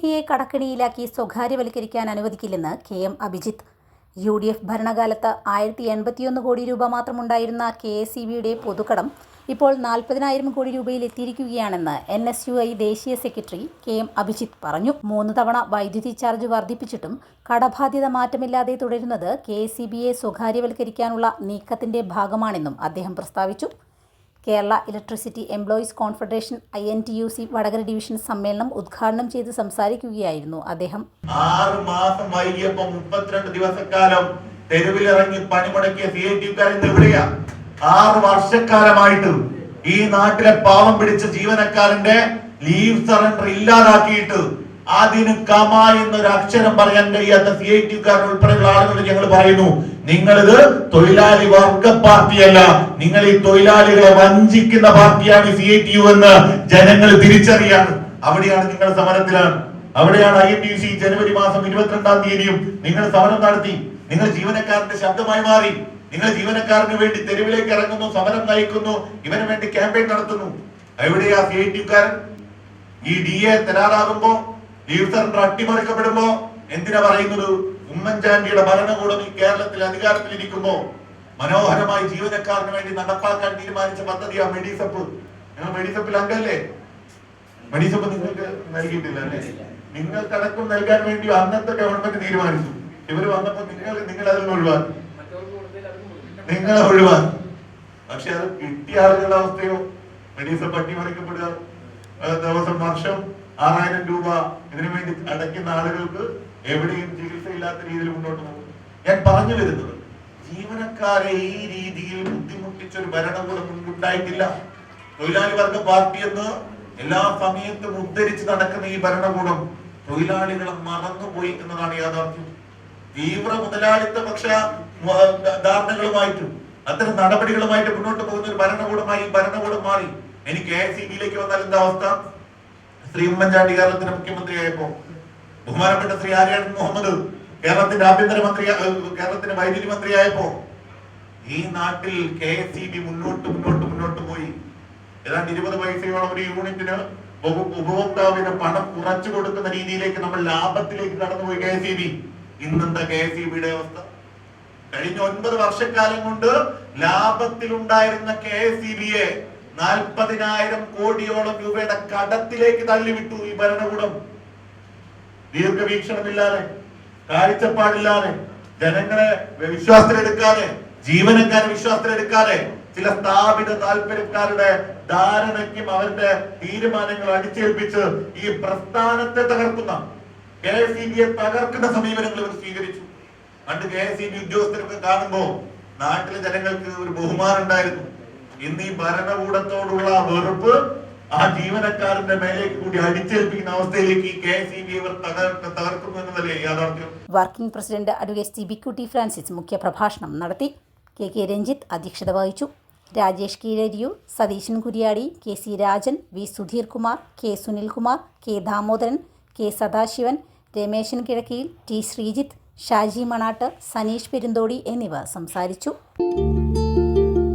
A കടക്കിണിയിലാക്കി സ്വകാര്യവൽക്കരിക്കാൻ അനുവദിക്കില്ലെന്ന് K M Abhijith. U D F ഭരണകാലത്ത് ആയിരത്തി എൺപത്തിയൊന്ന് കോടി രൂപ മാത്രമുണ്ടായിരുന്ന കെ എസ് ഇ ബിയുടെ പൊതുക്കടം ഇപ്പോൾ നാൽപ്പതിനായിരം കോടി രൂപയിൽ എത്തിയിരിക്കുകയാണെന്ന് എൻ എസ് യു ഐ ദേശീയ സെക്രട്ടറി കെ എം അഭിജിത്ത് പറഞ്ഞു. മൂന്ന് തവണ വൈദ്യുതി ചാർജ് വർദ്ധിപ്പിച്ചിട്ടും കടബാധ്യത മാറ്റമില്ലാതെ തുടരുന്നത് കെ എസ് ഇ ബിയെ സ്വകാര്യവൽക്കരിക്കാനുള്ള നീക്കത്തിന്റെ ഭാഗമാണെന്നും അദ്ദേഹം പ്രസ്താവിച്ചു. Kerala electricity employees confederation I N T U C Vadakara division സമ്മേളനം ഉദ്ഘാടനം ചെയ്ത് സംസാരിക്കുകയായിരുന്നു അദ്ദേഹം. ആറ് മാസം വൈകിയപ്പോ മുപ്പത്തിരണ്ട് ദിവസക്കാലം തെരുവിലിറങ്ങി പണിമുടക്കിയ സി ഐ ടി എവിടെയാ? ആറ് വർഷക്കാലമായിട്ട് ഈ നാട്ടിലെ പാവം പിടിച്ച ജീവനക്കാരന്റെ ലീവ് സറണ്ടർ ഇല്ലാതാക്കിയിട്ട് അതിന് കമ എന്നൊരു അക്ഷരം പറയാൻ കഴിയാത്ത സി ഉൾപ്പെടെയുള്ള ആളുകളോട് ഞങ്ങൾ പറയുന്നു നിങ്ങളിത് തൊഴിലാളി വർഗ പാർട്ടിയല്ല. നിങ്ങൾ ഈ തൊഴിലാളികളെ വഞ്ചിക്കുന്ന പാർട്ടിയാണ് സി ടി യു എന്ന് ജനങ്ങൾ തിരിച്ചറിയാണ്. അവിടെയാണ് നിങ്ങൾ സമരത്തിലാണ്. അവിടെയാണ് ഐ എൻ ടി സി ജനുവരി മാസം ഇരുപത്തിരണ്ടാം തീയതിയും നിങ്ങൾ സമരം നടത്തി. നിങ്ങൾ ജീവനക്കാരന്റെ ശബ്ദമായി മാറി. നിങ്ങൾ ജീവനക്കാരന് വേണ്ടി തെരുവിലേക്ക് ഇറങ്ങുന്നു സമരം നയിക്കുന്നു ഇവന് വേണ്ടി ക്യാമ്പയിൻ നടത്തുന്നു. എവിടെയാ സി ഐ ഈ ഡി എ തയ്യാറാകുമ്പോ ലീവ് സറണ്ടർ അട്ടിമറിക്കപ്പെടുമ്പോ എന്തിനാ പറയുന്നത്? ഉമ്മൻചാണ്ടിയുടെ ഭരണകൂടം ഈ കേരളത്തിൽ അധികാരത്തിലിരിക്കുമ്പോ മനോഹരമായി ജീവനക്കാരന് വേണ്ടി നടപ്പാക്കാൻ തീരുമാനിച്ച പദ്ധതിയാ മെഡിസപ്പ്. നിങ്ങൾ മെഡിസപ്പിൽ അംഗല്ലേ? മെഡിസപ്പ് നിങ്ങൾക്ക് നൽകിയിട്ടില്ല അല്ലേ? നിങ്ങൾക്കടക്കം നൽകാൻ വേണ്ടി അന്നത്തെ ഗവൺമെന്റ് തീരുമാനിച്ചു. ഇവർ വന്നപ്പോ നിങ്ങൾ നിങ്ങൾ അതിൽ ഒഴിവാക്കി. നിങ്ങൾ ഒഴിവാക്കി. പക്ഷെ അത് കിട്ടിയ ആളുകളുടെ അവസ്ഥയോ? മെഡിസപ്പ് അട്ടിമറിക്കപ്പെടുക ദിവസം വർഷം ആറായിരം രൂപ ഇതിനു വേണ്ടി അടയ്ക്കുന്ന ആളുകൾക്ക് എവിടെയും ചികിത്സയില്ലാത്ത രീതിയിൽ മുന്നോട്ട് പോകും. ഞാൻ പറഞ്ഞു വരുന്നത് ജീവനക്കാരെ ഈ രീതിയിൽ ബുദ്ധിമുട്ടിച്ച ഒരു ഭരണകൂടം മുൻപുണ്ടായിട്ടില്ല. തൊഴിലാളി വർഗ പാർട്ടി എന്ന് എല്ലാ സമയത്തും ഉദ്ധരിച്ച് നടക്കുന്ന ഈ ഭരണകൂടം തൊഴിലാളികളെ മറന്നുപോയി എന്നതാണ് യാഥാർത്ഥ്യം. തീവ്ര മുതലാളിത്ത പക്ഷ ധാരണകളുമായിട്ടും അത്തരം നടപടികളുമായിട്ട് മുന്നോട്ട് പോകുന്ന ഒരു ഭരണകൂടമായി ഭരണകൂടം മാറി. എനിക്ക് എ സി ബിയിലേക്ക് വന്നാൽ എന്താ അവസ്ഥ? ശ്രീ ഉമ്മൻചാണ്ടി കേരളത്തിന്റെ മുഖ്യമന്ത്രിയായപ്പോ ബഹുമാനപ്പെട്ട ശ്രീ ആര്യാടൻ മുഹമ്മദ് കേരളത്തിന്റെ ആഭ്യന്തരമന്ത്രി കേരളത്തിന്റെ വൈദ്യുതി മന്ത്രിയായപ്പോ ഈ നാട്ടിൽ കെ എസ് ഇ ബി മുന്നോട്ട് മുന്നോട്ട് മുന്നോട്ട് പോയി. ഏതാണ്ട് ഇരുപത് പൈസയോളം ഒരു യൂണിറ്റിന് ഉപ- ഉപഭോക്താവിന് പണം കുറച്ചു കൊടുക്കുന്ന രീതിയിലേക്ക് നമ്മൾ ലാഭത്തിലേക്ക് കടന്നുപോയി കെ എസ് ഇ ബി. ഇന്നെന്താ കെ എസ് ഇ ബിയുടെ അവസ്ഥ? കഴിഞ്ഞ ഒൻപത് വർഷക്കാലം കൊണ്ട് ലാഭത്തിലുണ്ടായിരുന്ന കെ എസ് ഇ ബിയെ നാൽപ്പതിനായിരം കോടിയോളം രൂപയുടെ കടത്തിലേക്ക് തള്ളിവിട്ടു ഈ ഭരണകൂടം. ദീർഘവീക്ഷണമില്ലാതെ കാഴ്ചപ്പാടില്ലാതെ ജനങ്ങളെ വിശ്വാസത്തിലെടുക്കാതെ ജീവനക്കാരെ വിശ്വാസത്തിലെടുക്കാതെ ചില സ്ഥാപിത താല്പര്യക്കാരുടെ ധാരണയ്ക്കും അവരുടെ തീരുമാനങ്ങൾ അടിച്ചേൽപ്പിച്ച് ഈ പ്രസ്ഥാനത്തെ തകർക്കുന്ന കെ ഇ ബിയെ തകർക്കുന്ന സമീപനങ്ങൾ ഇവർ സ്വീകരിച്ചു. പണ്ട് കെ എസ് ഇ ബി ഉദ്യോഗസ്ഥരൊക്കെ കാണുമ്പോ നാട്ടിലെ ജനങ്ങൾക്ക് ഒരു ബഹുമാനം ഉണ്ടായിരുന്നു. ഇന്ന് ഈ ഭരണകൂടത്തോടുള്ള വെറുപ്പ് ആ ജീവനക്കാരന്റെ മേലേക്ക് കൂടി അടിച്ചേൽപ്പിക്കുന്ന അവസ്ഥയിലേക്ക് ഈ കെ ഇ ബി ഇവർ തകർ- തകർക്കുന്നു എന്നതല്ലേ യാഥാർത്ഥ്യം. Working president advocate C Bikkutty Francis മുഖ്യ പ്രഭാഷണം നടത്തി. കെ കെ രഞ്ജിത്ത് അധ്യക്ഷത വഹിച്ചു. Rajesh Keezhariyur Satheesan Kuryadi K C Rajan V Sudheer Kumar K Sunilkumar K Damodaran K Sadasivan Rameshan Kizhakkiyil T Sreejith Shaji Manatt Saneesh Perunthodi എന്നിവർ സംസാരിച്ചു.